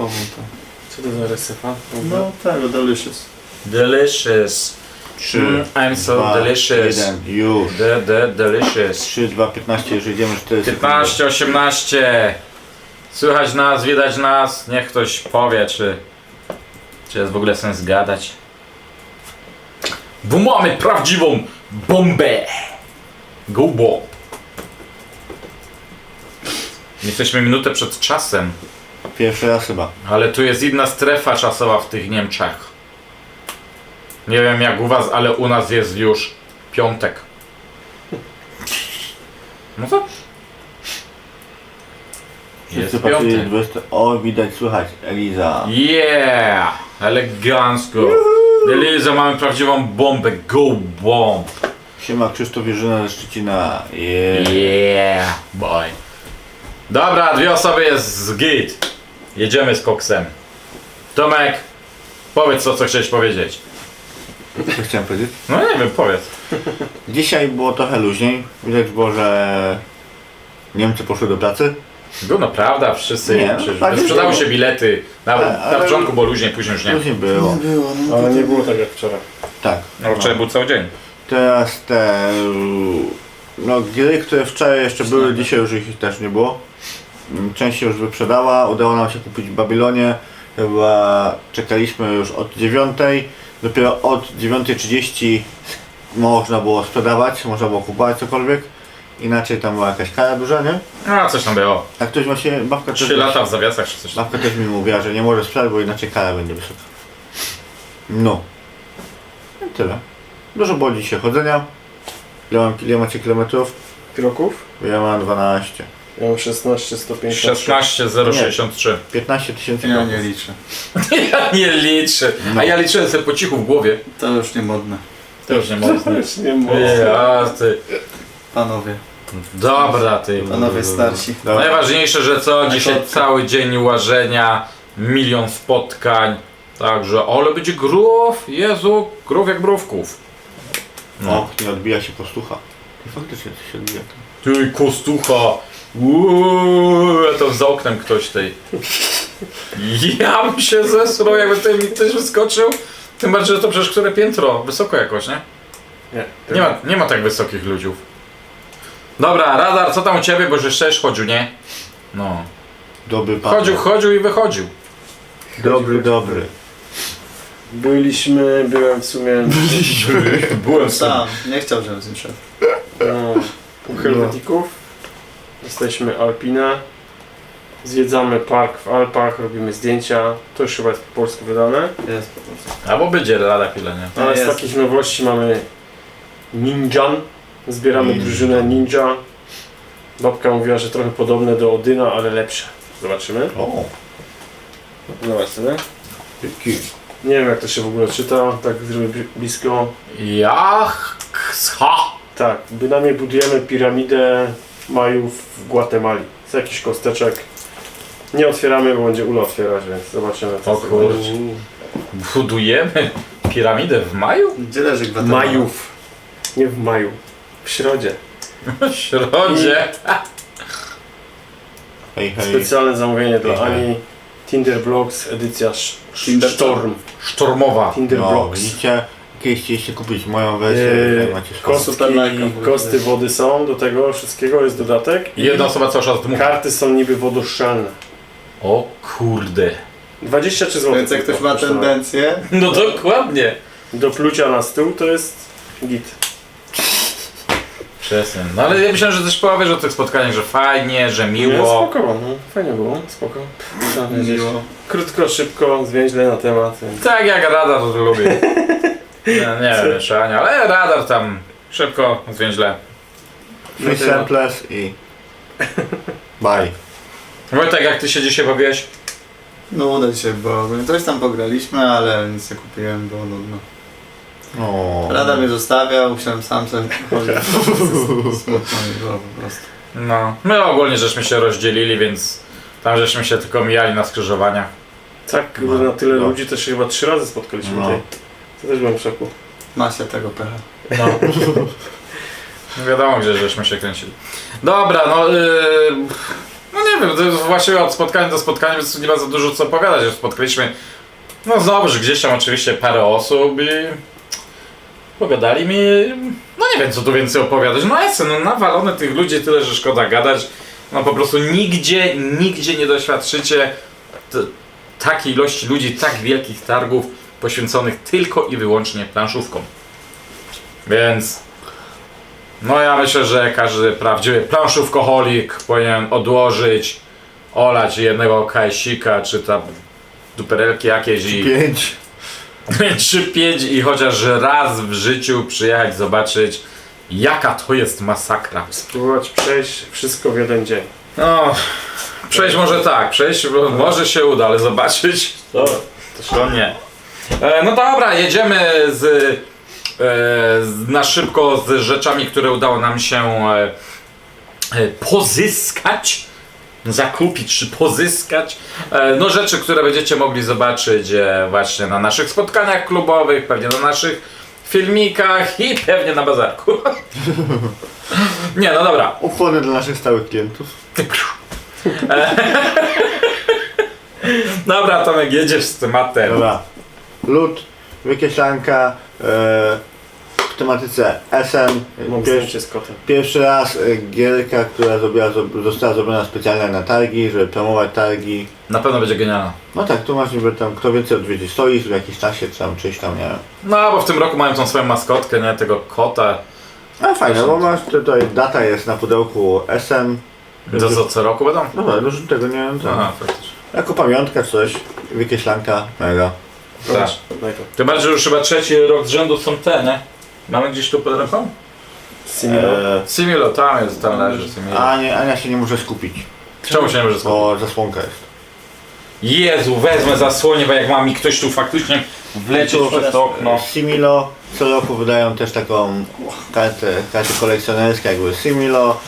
ową to. Co to za resypa? No tego, delicious. Delicious. Trzy, Mm, I'm so dwa, delicious. jeden, już. The, the, delicious. 3, 2, 15, już idziemy 4 15, 18. Słychać nas, widać nas. Niech ktoś powie, czy, czy jest w ogóle sens gadać. Bo mamy prawdziwą bombę. Go bomb. Jesteśmy minutę przed czasem, Pierwszy raz chyba. ale tu jest inna strefa czasowa w tych Niemczech. Nie wiem jak u was, ale u nas jest już piątek. No to jest patrzyli piątek. 20. O, widać, słychać. Eliza. Yeah! Elegancko. Eliza, mamy prawdziwą bombę. Go bomb. Siema Krzysztof Jerzyna ze Szczecina. Yeah. Yeah, boy. Dobra, dwie osoby jest z git. Jedziemy z koksem. Tomek, powiedz to, co chciałeś powiedzieć. Co chciałem powiedzieć? No nie wiem, powiedz. Dzisiaj było trochę luźniej. Widać było, że Niemcy poszły do pracy. Było no prawda, wszyscy Nie, przecież tak sprzedały się bilety. Na, na ale- początku było luźniej, później już nie. Luźniej było. było, no. Ale nie było tak jak wczoraj. Tak. No wczoraj był cały dzień. Teraz te no, gry, które wczoraj jeszcze były, dzisiaj już ich też nie było. Mm, Część się już wyprzedała, udało nam się kupić w Babilonie. Chyba czekaliśmy już od 9. Dopiero od 9.30 można było sprzedawać, można było kupować cokolwiek. Inaczej tam była jakaś kara duża, nie? A, coś tam było. A ktoś właśnie, babka też, Trzy lata w zawiasach czy coś tam. babka też mi mówiła, że nie może sprzedać, bo inaczej kara będzie wysoka. No. I tyle. Dużo było dzisiaj chodzenia. Ile, mam, ile macie kilometrów? Kroków? Ja mam 12. Ja mam 16, 150. 16063. 15 tysięcy Ja nie liczę. Ja nie liczę. No. A ja liczyłem sobie po cichu w głowie. To już nie modne. To już nie mocno. Już nie mogę. Ja, ty. Panowie. Dobra, ty. Panowie starsi. Dobra. Najważniejsze, że co? Dzisiaj cały dzień łażenia, milion spotkań. Także, ale będzie grów, Jezu, grów jak brówków. No. O, nie odbija się postucha. Faktycznie to się odbija. Ty, kostucha. Uuu, to za oknem ktoś tej. Ja bym się zesrał, jakby tutaj mi ktoś wyskoczył. Tym bardziej, że to przecież które piętro? Wysoko jakoś, nie? Nie. Nie ma, nie ma tak wysokich ludziów. Dobra, radar, co tam u ciebie? Bo żeś też chodził, nie? No. Dobry pan. Chodził, chodził i wychodził. Dobry, dobry. Byliśmy, byłem w sumie Byłem Sam. Nie chciał, żebym z nim szedł. No, u Helwetików. Jesteśmy Alpina. Zwiedzamy park w Alpach, robimy zdjęcia. To już chyba jest po polsku wydane. Jest po prostu. Albo będzie lada chwilę, nie? Ale z jest. takich nowości mamy Ninjan. Zbieramy Ninja. drużynę Ninja. Babka mówiła, że trochę podobne do Odyna, ale lepsze. Zobaczymy. O, Zobaczymy. jaki. Nie wiem jak to się w ogóle czyta, tak zrobię bli- blisko. Jach, ha! Tak, bynajmniej budujemy piramidę Majów w Gwatemali. Z jakichś kosteczek. Nie otwieramy, bo będzie Ula otwierać, więc zobaczymy co O z tego kurczę. będzie. Budujemy piramidę w maju? Gdzie leży Gwatemala? Majów. Nie w maju. W środzie. W środzie. Hej, hej. Specjalne zamówienie dla. Ani. Tinder Blocks, edycja sz- Tinder Storm. Sztormowa. Tinder No, Blocks. widzicie? Kiedyś chcieliście kupić moją wersję, Eee, tutaj macie. Kostki, kosty wody są, do tego wszystkiego jest dodatek. I jedna osoba cały czas dmucha. Karty są niby wodoszczelne. O kurde. 23 zł. Więc jak ktoś ma tendencję, No dokładnie. Do plucia na stół to jest git. Przestań. No ale ja myślałem, że też powiesz o tych spotkaniach, że fajnie, że Nie, miło. spoko, no, fajnie było, spoko. Trzeba wiedzieć. miło. Krótko, szybko, zwięźle na temat. Więc... Tak jak radar to lubię. Nie, nie wiem jeszcze Ania, ale radar tam szybko, zwięźle. Free samples i... Bye. Wojtek, jak ty się dzisiaj bawiłeś? No uda się, bo coś tam pograliśmy, ale nic nie kupiłem, było nudno. O. Radar mnie zostawiał, musiałem sam sobie chodzić. Smutno mi było po prostu. No, my ogólnie żeśmy się rozdzielili, więc tam żeśmy się tylko mijali na skrzyżowaniach. Tak, No, na tyle no. ludzi to się chyba trzy razy spotkaliśmy No. tutaj. To też byłem w szoku. Ma się tego pecha. No. Wiadomo, gdzie żeśmy się kręcili. Dobra, no yy, no wiem, to jest właściwie od spotkania do spotkania, więc tu nie ma za dużo co opowiadać. Już spotkaliśmy, no znowu, że gdzieś tam oczywiście parę osób i pogadali mi, no nie wiem co tu więcej opowiadać. No jest, no nawalone tych ludzi tyle, że szkoda gadać. No po prostu nigdzie, nigdzie nie doświadczycie t- takiej ilości ludzi, tak wielkich targów poświęconych tylko i wyłącznie planszówkom. Więc no ja myślę, że każdy prawdziwy planszówkoholik powinien odłożyć, olać jednego kajsika, czy tam duperelki jakieś i Pięć. 3-5 i chociaż raz w życiu przyjechać, zobaczyć jaka to jest masakra. Spróbować przejść wszystko w jeden dzień. No, przejść może tak, przejść bo może się uda, ale zobaczyć to, to nie. E, no dobra, jedziemy z, e, z, na szybko z rzeczami, które udało nam się e, e, pozyskać. Zakupić czy pozyskać. E, no rzeczy, które będziecie mogli zobaczyć e, właśnie na naszych spotkaniach klubowych, pewnie na naszych filmikach i pewnie na bazarku. Nie, no dobra. Ukłony dla naszych stałych klientów. Dobra, Tomek, jedziesz z tematem. Dobra. Lód, wykieślanka e, w tematyce SM. Mam Pierwszy, zdjęcie z kotem. pierwszy raz e, gierka, która zrobiła, została zrobiona specjalnie na targi, żeby promować targi. Na pewno będzie genialna. No tak, tu masz niby tam kto więcej odwiedzi stoi w jakimś czasie, czy tam czyś tam, nie wiem. No, bo w tym roku mają tą swoją maskotkę, nie? Tego kota. A fajne, bo masz tutaj, data jest na pudełku SM. To co, co roku będą? Dobra, no tego nie wiem, co. Aha, faktycznie. Jako pamiątka coś, wykieślanka, mega. Tak. To. Tym bardziej, że już chyba trzeci rok z rzędu są te, nie? Mamy gdzieś tu pod ręką? Similo. E, Similo, tam jest, tam leży Similo. a nie, Ania się nie może skupić, Czemu się nie może skupić? bo zasłonka jest. Jezu, wezmę zasłonię, bo jak ma mi ktoś tu faktycznie wlecieć przez to okno. Similo co roku wydają też taką kartę, karty kolekcjonerskie jakby Similo.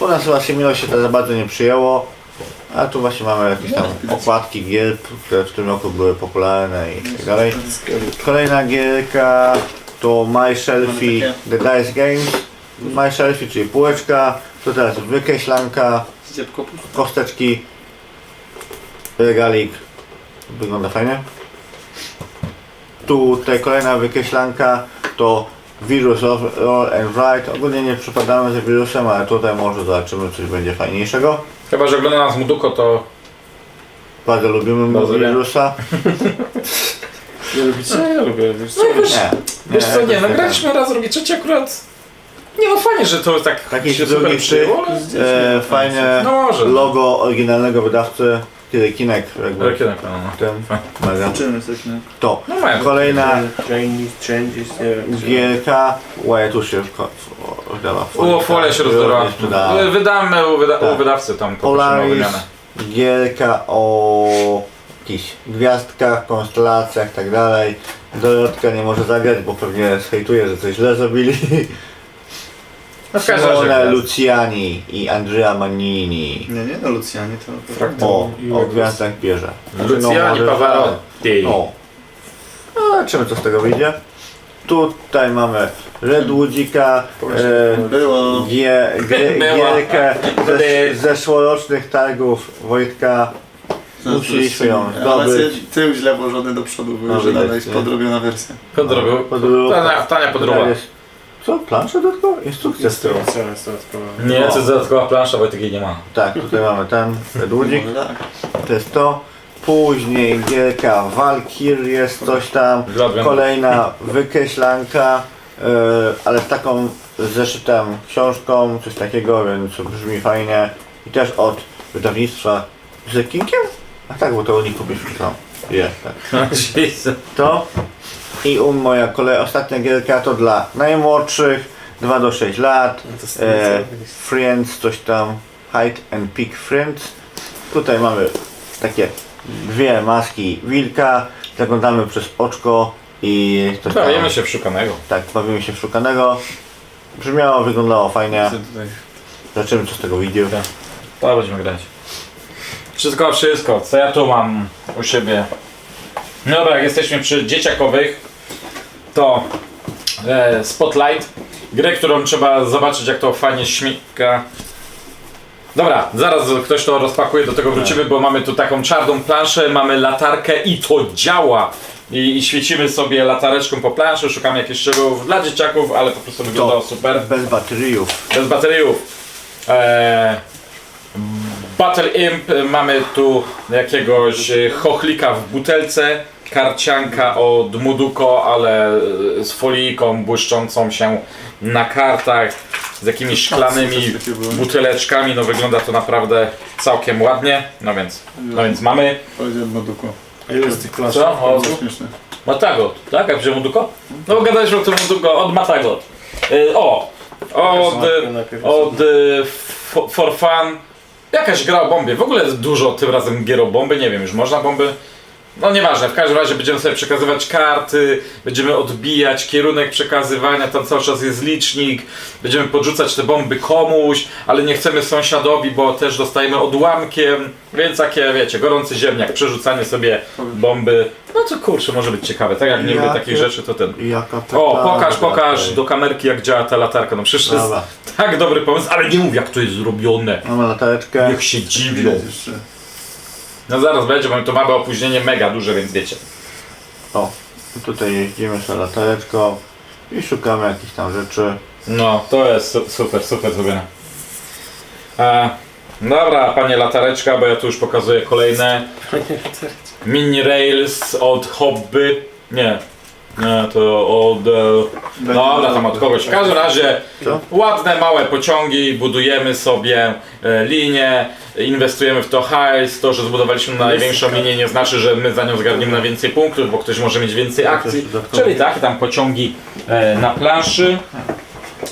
U nas chyba Similo się to za bardzo nie przyjęło. A tu właśnie mamy jakieś tam okładki gier, które w tym roku były popularne i tak dalej. Kolejna gierka to My The Dice Games. My czyli półeczka. To teraz wykreślanka, kosteczki, regalik. Wygląda fajnie. Tutaj kolejna wykreślanka to Virus of Roll and Write. Ogólnie nie przypadamy za wirusem, ale tutaj może zobaczymy coś będzie fajniejszego. Chyba, że ogląda nas Muduko, to Bardzo lubimy Bardzo lubię. wirusa. Nie lubicie? Ja lubię. Wiesz co? No Nie. wiesz co, nie, to no graliśmy raz, drugi, trzeci akurat. Nie no fajnie, że to tak Taki się drugi super przyjęło, ale... e, fajne No może. logo oryginalnego wydawcy, kiedy Kinek jakby pewno, no. w tym mega. Czym jesteśmy? To No mają. kolejna Chinese changes, nie wiem. czy- gierka, łaja tu się w ko- w- rozdała U, folia się rozdorła. rozdała. Wydamy u, wyda u Tak. wydawcy tam poprosimy o Polaris, wymianę. gierka o jakichś gwiazdkach, konstelacjach tak dalej. Dorotka nie może zagrać, bo pewnie zhejtuje, że coś źle zrobili. No w każdym razie. Luciani i Andrea Mannini. Nie, nie, no Lucjanie to... Fraktal O, i o Legos. gwiazdach bierze. Luciani może- Pavarotti. O. No, zobaczymy co z tego wyjdzie. Tutaj mamy Redwoodzika, e, Było... gie, gie, Była. gierkę ze, Była. zeszłorocznych targów Wojtka. Musieliśmy ją Ale zdobyć. tył źle włożony do przodu był, No, że widać, nadal jest nie? podrobiona wersja. Podrobił. Podróbka. Tania, tania podróba. Jest- Co? Plansza dodatkowa? Instrukcja z tyłu. Nie, to jest dodatkowa plansza, bo takiej nie ma. Tak, tutaj mamy ten. Może tak. To jest to. Później gierka Valkyrie jest coś tam. Kolejna wykreślanka, yy, ale z taką zeszytem książką, coś takiego, więc brzmi fajnie. I też od wydawnictwa z Kinkiem? A tak, bo to u nich kupić tam. Jest, tak. Jezu. To i u moja kolej, ostatnia gierka to dla najmłodszych, 2 do 6 lat. No E, friends, coś tam, Hide and Pick Friends. Tutaj mamy takie dwie maski wilka, zaglądamy przez oczko i coś tam, Bawimy się w szukanego. tak, bawimy się w szukanego. Brzmiało, wyglądało fajnie. Zobaczymy co z tego wyjdzie. Tak. To będziemy grać. Wszystko, wszystko. Co ja tu mam u siebie? No dobra, jak jesteśmy przy dzieciakowych, to e, Spotlight. Grę, którą trzeba zobaczyć, jak to fajnie śmiga. Dobra, zaraz ktoś to rozpakuje, do tego wrócimy, bo mamy tu taką czarną planszę, mamy latarkę i to działa. I, I świecimy sobie latareczką po planszy, szukamy jakichś szczegółów dla dzieciaków, ale po prostu wyglądało super. Bez bateriów. Bez bateriów. Eee, Battle Imp, mamy tu jakiegoś chochlika w butelce, karcianka od Muduko, ale z folijką błyszczącą się na kartach, z jakimiś szklanymi buteleczkami, no wygląda to naprawdę całkiem ładnie, no więc, no więc mamy, Powiedziałem Moduko. A ile jest tych co? O, śmieszne. Matagot, tak? Jak wziął Muduko? No gadaliśmy o tym Muduko, od Matagot. E, o, od... Najpierw od y, For Fun. Jakaś gra o bombie. W ogóle dużo tym razem gier o bomby. Nie wiem, już można bomby. No nieważne, w każdym razie będziemy sobie przekazywać karty, będziemy odbijać kierunek przekazywania, tam cały czas jest licznik, będziemy podrzucać te bomby komuś, ale nie chcemy sąsiadowi, bo też dostajemy odłamkiem, więc takie, wiecie, gorący ziemniak, przerzucanie sobie bomby, no to kurczę, może być ciekawe, tak jak nie lubię Jakie- takich rzeczy, to ten... Jaka taka O, pokaż, pokaż do kamerki jak działa ta latarka. No przecież to jest Dobra. Tak dobry pomysł, ale nie mów jak to jest zrobione. Mamy latareczkę. Niech się dziwią. Widać jeszcze. No zaraz będzie, bo to mamy opóźnienie mega duże, więc wiecie. O, tutaj jeździmy sobie latareczką i szukamy jakichś tam rzeczy. No, to jest su- super, super zrobione. E, dobra, panie latareczka, bo ja tu już pokazuję kolejne. Mini Rails od Hobby. Nie. Nie, to od... E, dobra, tam od kogoś. W każdym razie Co? ładne, małe pociągi, budujemy sobie e, linie, inwestujemy w to hajs. To, że zbudowaliśmy największą linię nie znaczy, że my za nią zgarniemy na więcej punktów, bo ktoś może mieć więcej akcji. dodatkowo. Czyli takie tam pociągi e, na planszy.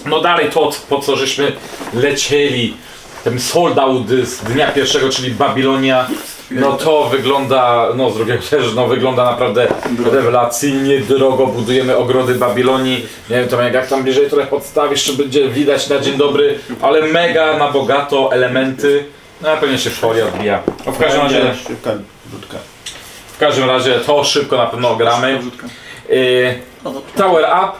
No dalej to, po co żeśmy lecieli, ten sold out z dnia pierwszego, czyli Babilonia, no to wygląda, no z drugiego też, no wygląda naprawdę rewelacyjnie drogo, budujemy ogrody Babilonii, nie wiem Tomek, jak tam bliżej trochę podstawisz, czy będzie widać na dzień dobry, ale mega na bogato elementy, no a pewnie się folia odbija. No, w każdym razie, Szybka w każdym razie to szybko na pewno gramy. Wrzutka. Y, No to Tower Up,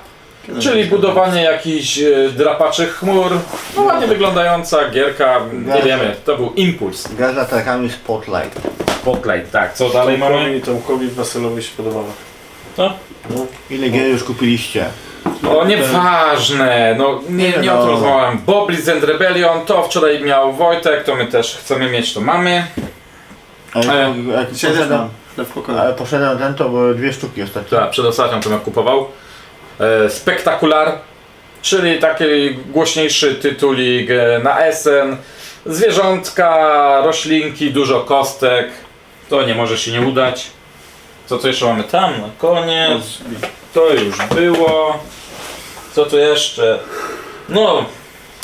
Czyli budowanie jakichś e, drapaczych chmur. No ładnie wyglądająca gierka, nie wiemy, to był impuls. Gra z latarkami Spotlight. Spotlight, tak. Co dalej mamy? Tomkowi, Tomkowi Baselowi się podobało. Co? Ile gier już kupiliście? O, nieważne, no nie, Nie o tym no. rozmawiałem. Bobliz and Rebellion, to wczoraj miał Wojtek, to my też chcemy mieć, to mamy. Ale E, jak Dzisiaj też poszedłem, mam. Ale poszedłem ten, to były dwie sztuki ostatnio. Tak, przed ostatnią to kupował. E, Spektakular, czyli taki głośniejszy tytulik na SN. Zwierzątka, roślinki, dużo kostek. To nie może się nie udać. Co tu jeszcze mamy tam na koniec? To już było. Co tu jeszcze? No,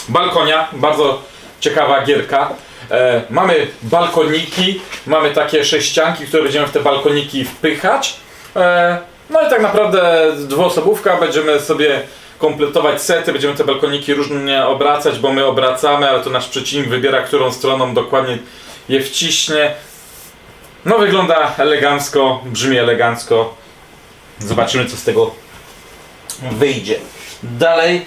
balkonia, bardzo ciekawa gierka. E, mamy balkoniki, mamy takie sześcianki, które będziemy w te balkoniki wpychać. E, no i tak naprawdę dwuosobówka, będziemy sobie kompletować sety, będziemy te balkoniki różnie obracać, bo my obracamy, ale to nasz przeciwnik wybiera, którą stroną dokładnie je wciśnie. No wygląda elegancko, brzmi elegancko. Zobaczymy co z tego wyjdzie. Dalej,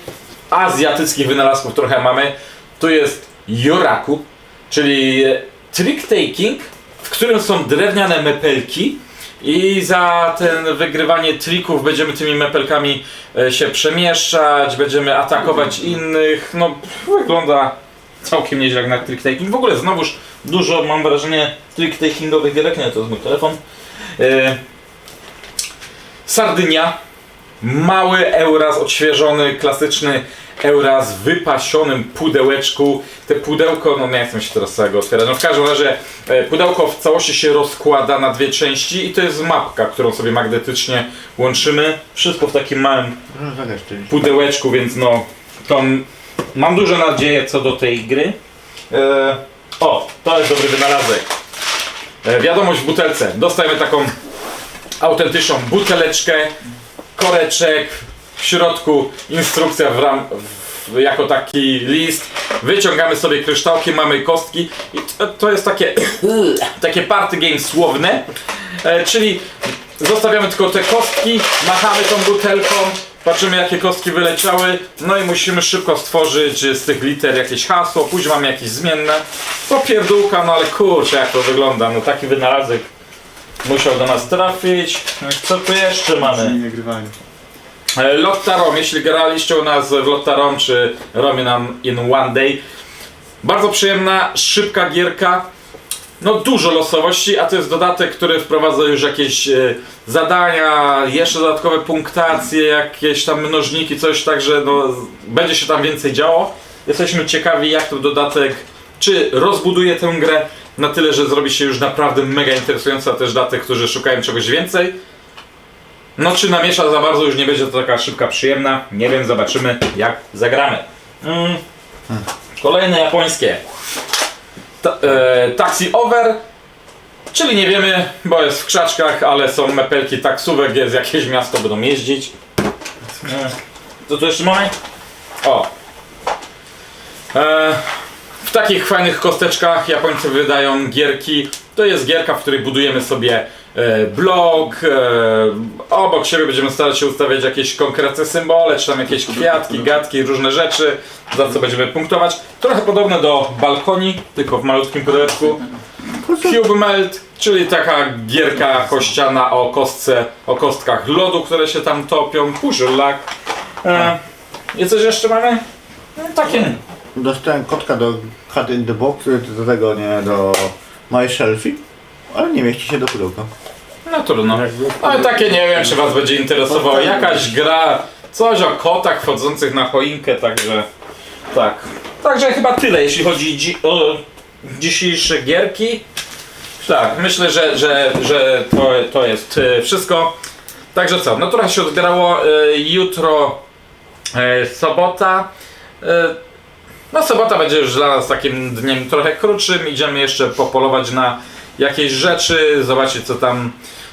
azjatyckich wynalazków trochę mamy. Tu jest Yoraku, czyli trick taking, w którym są drewniane mepelki i za ten wygrywanie trików będziemy tymi mepelkami e, się przemieszczać, będziemy atakować innych. No, wygląda całkiem nieźle jak na trick taking. W ogóle znowuż dużo mam wrażenie trick takingowych gierek, nie to jest mój telefon. E, Sardynia, mały Euraz odświeżony, klasyczny Euraz w wypasionym pudełeczku. Te pudełko, no nie chcę się teraz całego otwierać. No w każdym razie e, pudełko w całości się rozkłada na dwie części i to jest mapka, którą sobie magnetycznie łączymy. Wszystko w takim małym pudełeczku, więc no to mam duże nadzieje co do tej gry. E, o, to jest dobry wynalazek. E, wiadomość w butelce. Dostajemy taką autentyczną buteleczkę, koreczek, w środku instrukcja w ram, w, jako taki list. Wyciągamy sobie kryształki, mamy kostki i to, to jest takie, takie party game słowne. E, czyli zostawiamy tylko te kostki, machamy tą butelką, patrzymy jakie kostki wyleciały, no i musimy szybko stworzyć z tych liter jakieś hasło, później mamy jakieś zmienne. Popierdółka, no ale kurczę jak to wygląda, no taki wynalazek musiał do nas trafić. Co tu jeszcze mamy? Nie. E, jeśli graliście u nas w Lotta Rom czy Romian in One Day, bardzo przyjemna, szybka gierka. No dużo losowości, a to jest dodatek, który wprowadza już jakieś e, zadania, jeszcze dodatkowe punktacje, jakieś tam mnożniki, coś, także no, z- będzie się tam więcej działo. Jesteśmy ciekawi jak ten dodatek, czy rozbuduje tę grę na tyle, że zrobi się już naprawdę mega interesująca też dla tych, którzy szukają czegoś więcej. No czy namiesza za bardzo, już nie będzie to taka szybka, przyjemna. Nie wiem, zobaczymy jak zagramy. Mm. Kolejne japońskie. Ta, e, taxi over, czyli nie wiemy, bo jest w krzaczkach, ale są mepelki taksówek, jest jakieś miasto, będą jeździć. E, co tu jeszcze mamy? O. E, w takich fajnych kosteczkach Japońcy wydają gierki. To jest gierka, w której budujemy sobie e, blok. E, obok siebie będziemy starać się ustawiać jakieś konkretne symbole, czy tam jakieś kwiatki, gadki, różne rzeczy, za co będziemy punktować. Trochę podobne do balkoni, tylko w malutkim pudełeczku. Cube Melt, czyli taka gierka kościana o kostce, o kostkach lodu, które się tam topią. Puzzle e, I coś jeszcze mamy? No, takie. Dostałem kotka do Cat in the Box, do tego nie, do My Shelfie, ale nie mieści się do pudełka. No trudno. Jakby- Ale takie nie wiem, czy was będzie interesowało. Jakaś gra, coś o kotach wchodzących na choinkę, także tak. Także chyba tyle, jeśli chodzi dzi o dzisiejsze gierki. Tak, myślę, że, że, że to, to jest e, wszystko. Także co, no trochę się odbierało. E, Jutro sobota. No sobota będzie już dla nas takim dniem trochę krótszym. Idziemy jeszcze popolować na jakieś rzeczy, zobaczyć co tam,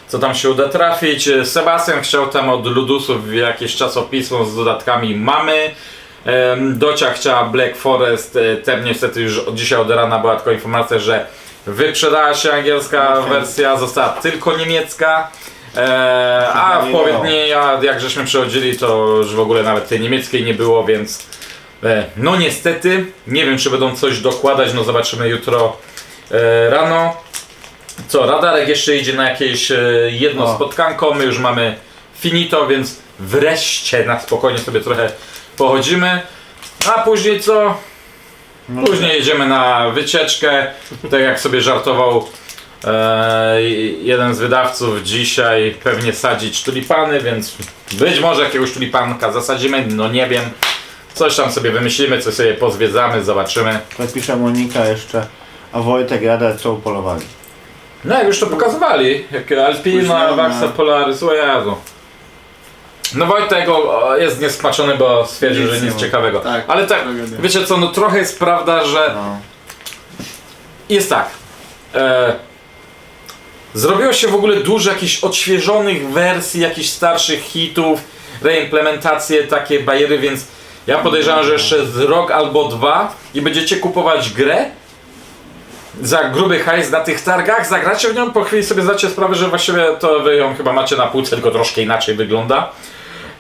co tam się uda trafić. Sebastian chciał tam od Ludusów jakieś czasopismo z dodatkami mamy. Docia chciała Black Forest, e, tem niestety już od dzisiaj od rana była tylko informacja, że wyprzedała się angielska wersja, została tylko niemiecka. E, a w połowie dnia, jak żeśmy przechodzili, to już w ogóle nawet tej niemieckiej nie było, więc no niestety, nie wiem czy będą coś dokładać, no zobaczymy jutro e, rano. Co, radarek jeszcze idzie na jakieś e, jedno O. spotkanko, my już mamy finito, więc wreszcie na spokojnie sobie trochę pochodzimy. A później co? No, Później jedziemy na wycieczkę. Tak jak sobie żartował e, jeden z wydawców dzisiaj pewnie sadzić tulipany, więc być może jakiegoś tulipanka zasadzimy, no nie wiem. Coś tam sobie wymyślimy, coś sobie pozwiedzamy, zobaczymy. Tak pisze Monika jeszcze, a Wojtek i Ada co polowali. No jak już to pokazywali, jak Alpina, Spóźnione. Waxa Polaris, o Jezu. No Wojtek o, o, jest niesmaczony, bo stwierdził, Nic że nie nic ma. ciekawego. Tak, Ale tak, tragedia. wiecie co, no trochę jest prawda, że No. jest tak. E, zrobiło się w ogóle dużo jakichś odświeżonych wersji, jakichś starszych hitów, reimplementacje, takie bajery, więc ja podejrzewam, że jeszcze z rok albo dwa i będziecie kupować grę za gruby hajs na tych targach, zagracie w nią, po chwili sobie zdacie sprawę, że właściwie to wy ją chyba macie na półce, tylko troszkę inaczej wygląda.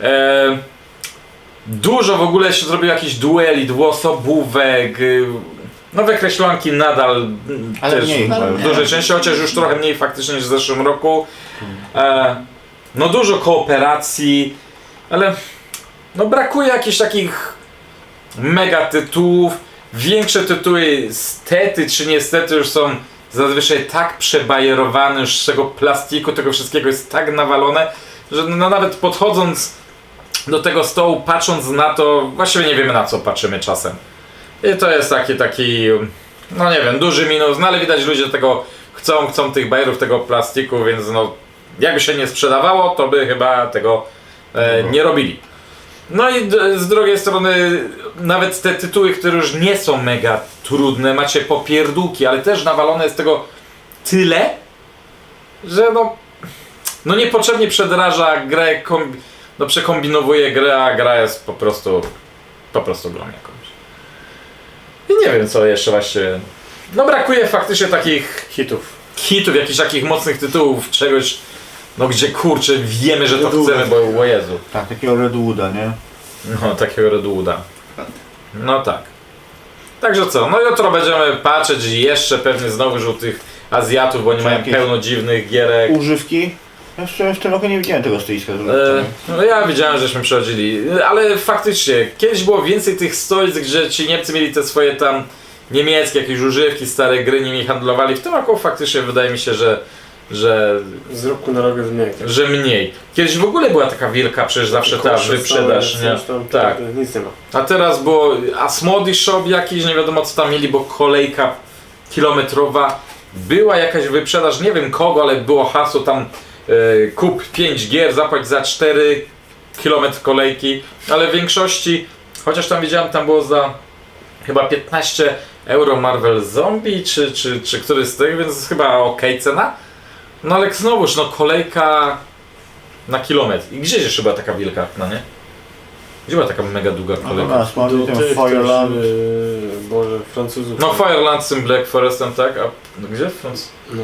E, dużo w ogóle się zrobiło jakichś dueli, dwuosobówek, y, no wykreślonki nadal Ale też mniej w dużej części, chociaż już trochę mniej faktycznie niż w zeszłym roku. E, no dużo kooperacji, ale no brakuje jakichś takich mega tytułów. Większe tytuły stety czy niestety już są zazwyczaj tak przebajerowane już z tego plastiku, tego wszystkiego jest tak nawalone, że no nawet podchodząc do tego stołu, patrząc na to, właściwie nie wiemy na co patrzymy czasem. I to jest taki, taki, no nie wiem, duży minus, no ale widać ludzie tego chcą, chcą tych bajerów, tego plastiku, więc no jakby się nie sprzedawało, to by chyba tego e, nie robili. No i d- z drugiej strony, nawet te tytuły, które już nie są mega trudne, macie popierdółki, ale też nawalone jest tego tyle, że no, no niepotrzebnie przedraża grę, kombi- no przekombinowuje grę, a gra jest po prostu, po prostu grą jakąś. I nie wiem co jeszcze właściwie, no brakuje faktycznie takich Hitów. hitów, jakichś takich mocnych tytułów, czegoś No gdzie kurczę, wiemy, że to Redwooda. chcemy, bo o Jezu. Tak, takiego Redwooda, nie? No, takiego Redwooda. No tak. Także co, no jutro będziemy patrzeć jeszcze pewnie znowu żółtych Azjatów, bo oni Czy mają jakieś- pełno dziwnych gierek. Używki. Ja w sumie w tym roku nie widziałem tego stoiska. E, no ja widziałem, żeśmy przechodzili, ale faktycznie, kiedyś było więcej tych stoisk, gdzie ci Niemcy mieli te swoje tam niemieckie jakieś używki, stare gry nimi handlowali. W tym roku faktycznie wydaje mi się, że, że, Z roku na rok jest mniej. że mniej. Kiedyś w ogóle była taka wielka przecież zawsze ta Kosze wyprzedaż, nie? tam, Tak. Nic nie ma. A teraz było Asmodi Shop jakiś, nie wiadomo co tam mieli, bo kolejka kilometrowa. Była jakaś wyprzedaż, nie wiem kogo, ale było hasło tam e, kup 5 gier, zapłać za 4 km kolejki, ale w większości, chociaż tam widziałem, tam było za chyba 15 euro Marvel Zombie, czy, czy, czy któryś z tych, więc chyba ok cena. No ale znowuż, no kolejka na kilometr. I gdzieś jeszcze była taka wielka, no nie? Gdzie była taka mega długa kolejka? No, słabo Do ten tych Fireland. też, Boże, Francuzów. No Fireland z tym Black Forestem, tak? A no, gdzie? Franc- No.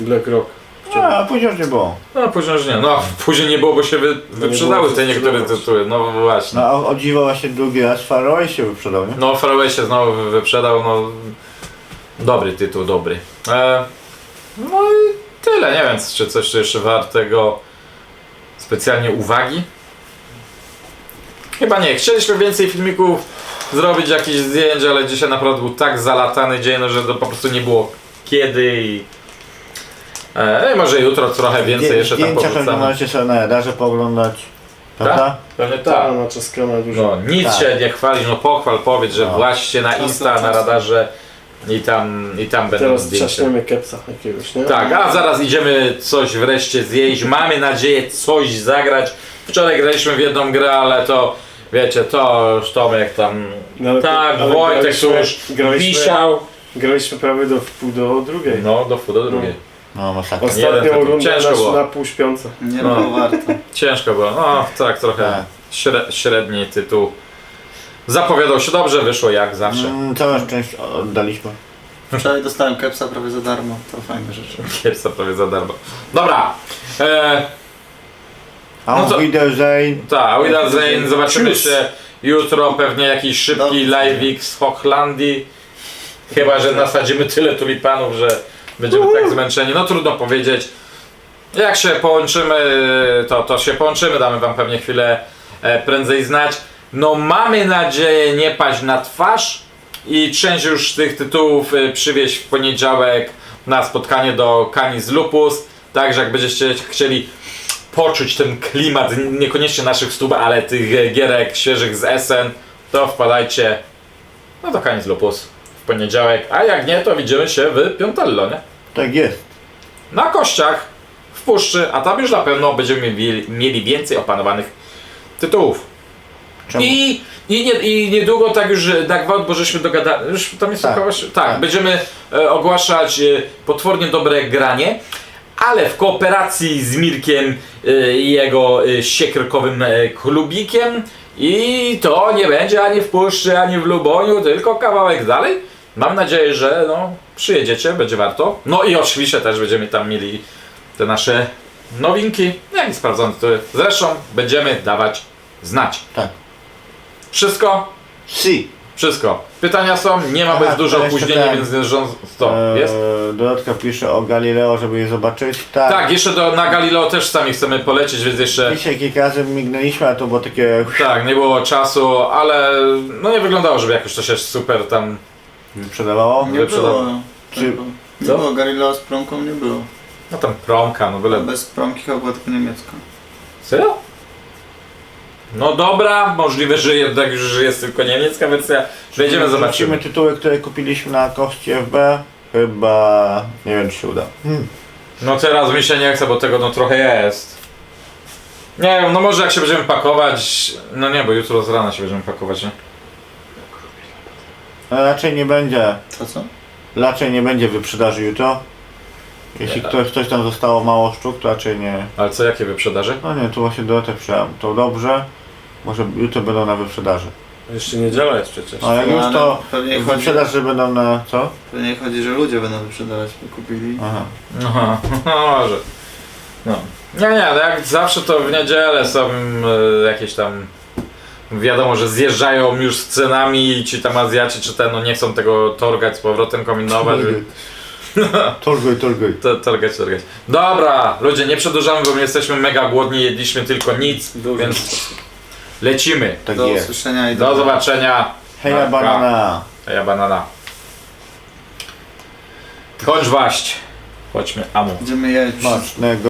Black Rock. A, później już nie było. No później już nie. No później nie było, bo się wy, wyprzedały było te co niektóre sprzedawać. tytuły. No właśnie. No a o dziwo właśnie drugi raz Faroe się wyprzedał, nie? No Faraway się znowu wy- wyprzedał, no dobry tytuł, dobry. E, no i tyle, nie wiem czy coś tu jeszcze wartego specjalnie uwagi. Chyba nie, chcieliśmy więcej filmików zrobić, jakichś zdjęć, ale dzisiaj naprawdę był tak zalatany dzień, no, że to po prostu nie było kiedy i e, i może jutro trochę więcej Zdję- jeszcze tam Zdjęcia pewnie porzucamy. możecie sobie na radarze pooglądać. Prawda? Pewnie Tak, tak. na czaskana dużo. No, nic Tak. się nie chwalisz, no pochwal, powiedz, że No. właśnie na Insta, na na radarze i tam, i tam będą Teraz zdjęcia. trzaśniemy kepsa jakiegoś, nie? Tak, a zaraz idziemy coś wreszcie zjeść. Mamy nadzieję coś zagrać. Wczoraj graliśmy w jedną grę, ale to wiecie, to już Tomek tam. No, ale- tak, ale Wojtek graliśmy- już graliśmy, wisiał. graliśmy prawie do wpół do drugiej. No, do wpół do drugiej. No masakra. Jeden Ostatnią tytuł. rundę Ciężko nasz było. na pół śpiące. Nie No. było warto. Ciężko było. No, tak, trochę Tak. śre, średni tytuł. Zapowiadał się dobrze, wyszło jak zawsze. Mm, całą część oddaliśmy. Wczoraj dostałem kepsa prawie za darmo. To fajne rzeczy. Kiersa prawie za darmo. Dobra. E, A No no to- Wiedersehen. Tak, Wiedersehen, zobaczymy Tschüss. się jutro, pewnie jakiś szybki Dobrze. live'ik z Hochlandii. Chyba, że nasadzimy tyle tulipanów, że będziemy tak zmęczeni. No trudno powiedzieć. Jak się połączymy, to, to się połączymy, damy wam pewnie chwilę e, prędzej znać. No mamy nadzieję nie paść na twarz i część już tych tytułów e, przywieźć w poniedziałek na spotkanie do Canis Lupus. Także jak będziecie chcieli poczuć ten klimat, niekoniecznie naszych stub, ale tych e, gierek świeżych z SN, to wpadajcie no do Canis Lupus w poniedziałek, a jak nie, to widzimy się w Piątello, nie? Tak jest. Na kościach, w puszczy, a tam już na pewno będziemy mieli, mieli więcej opanowanych tytułów. Czemu? I, i, nie, I niedługo tak już e, na gwałt, bo żeśmy dogadali, już tam jest Tak. około, tak, Tak. będziemy e, ogłaszać e, potwornie dobre granie, ale w kooperacji z Mirkiem e, i jego e, e, klubikiem i to nie będzie ani w Puszczy, ani w Luboniu, tylko kawałek dalej. Mam nadzieję, że no, przyjedziecie, będzie warto. No i oczywiście też będziemy tam mieli te nasze nowinki, jak i sprawdzone tytuły. Zresztą będziemy dawać znać. Tak. Wszystko? Si. Wszystko. Pytania są, nie ma Aha, bez dużo to jeszcze opóźnienia, ten. więc rząd... to jest. Eee, pisze o Galileo, żeby je zobaczyć. Tak. Tak, jeszcze do, na Galileo też sami chcemy polecieć, więc jeszcze... Dzisiaj kilka razy mignęliśmy, a to było takie Tak, nie było czasu, ale no nie wyglądało, żeby jakoś to się super tam... wyprzedawało. Nie było. Czy- Tego. Nie Co? było Galileo z promką, nie było. No tam promka, no byle... Bez promki chyba była tylko niemiecka. Serio? No dobra, możliwe, że jednak już jest tylko niemiecka wersja. Wejdziemy, zobaczymy. Zobaczymy tytuły, które kupiliśmy na kości FB. Chyba nie wiem czy się uda. No teraz mi się nie chce, bo tego no trochę jest. Nie wiem, no może jak się będziemy pakować... No nie, bo jutro z rana się będziemy pakować, nie? No, raczej nie będzie. Co co? Raczej nie będzie wyprzedaży jutro. Jeśli Nie. ktoś, coś tam zostało mało sztuk, to raczej nie. Ale co, jakie wyprzedaże? No nie, tu właśnie Dorotę przyjąłem. To dobrze. Może jutro będą na wyprzedaży. Jeszcze niedziela jest przecież. No jak No, już ale to pewnie chodzi, wyprzedaży będą na co? pewnie chodzi, że ludzie będą wyprzedawać, by kupili. Aha. Aha, może. No. Nie, nie, no jak zawsze to w niedzielę są e, jakieś tam. Wiadomo, że zjeżdżają już z cenami ci tam Azjaci, czy ten, no nie chcą tego torgać z powrotem, kombinować. Torgoj, torgoj. To, torgać, torgać. Dobra, ludzie, nie przedłużamy, bo my jesteśmy mega głodni, jedliśmy tylko nic, Dużo. więc lecimy. Tak Do jest. usłyszenia i Do zobaczenia. Heja Dobra. banana. A ja banana. Chodź waść. Chodźmy, amu. Będziemy jeść. Smacznego.